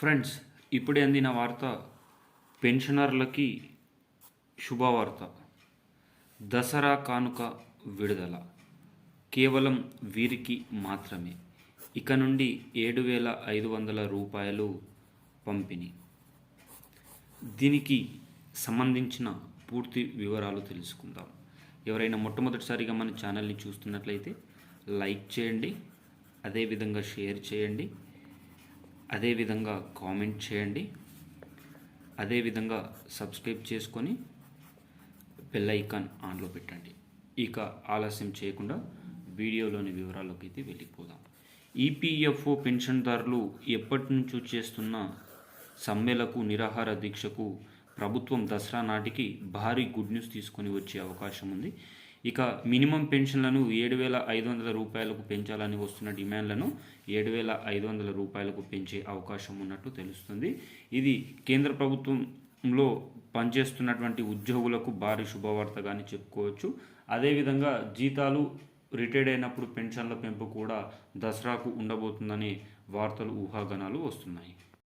Friends ఇప్పుడే అందిన వార్త పెన్షనర్లకి శుభవార్త. దసరా కానుక విడుదల. కేవలం వీరికి మాత్రమే. ఇక నుండి ఏడు వేల ఐదు వందల రూపాయలు పంపిణీ. దీనికి సంబంధించిన పూర్తి వివరాలు తెలుసుకుందాం. ఎవరైనా మొట్టమొదటిసారిగా మన ఛానల్ని చూస్తున్నట్లయితే లైక్ చేయండి అదేవిధంగా షేర్ చేయండి అదేవిధంగా కామెంట్ చేయండి. అదేవిధంగా సబ్స్క్రైబ్ చేసుకొని బెల్ ఐకాన్ ఆన్లో పెట్టండి. ఇక ఆలస్యం చేయకుండా వీడియోలోని వివరాల్లోకి అయితే వెళ్ళిపోదాం ఈపీఎఫ్ఓ పెన్షన్దారులు ఎప్పటి నుంచో చేస్తున్న సమ్మెలకు నిరాహార దీక్షకు ప్రభుత్వం దసరా నాటికి భారీ గుడ్ న్యూస్ తీసుకొని వచ్చే అవకాశం ఉంది. ఇక మినిమం పెన్షన్లను ఏడు వేల ఐదు వందల రూపాయలకు పెంచాలని వస్తున్న డిమాండ్లను ఏడు వేల ఐదు వందల రూపాయలకు పెంచే అవకాశం ఉన్నట్టు తెలుస్తుంది. ఇది కేంద్ర ప్రభుత్వంలో పనిచేస్తున్నటువంటి ఉద్యోగులకు భారీ శుభవార్తగాని చెప్పుకోవచ్చు. అదేవిధంగా జీతాలు రిటైర్డ్ అయినప్పుడు పెన్షన్ల పెంపు కూడా దసరాకు ఉండబోతుందనే వార్తలు ఊహాగానాలు వస్తున్నాయి.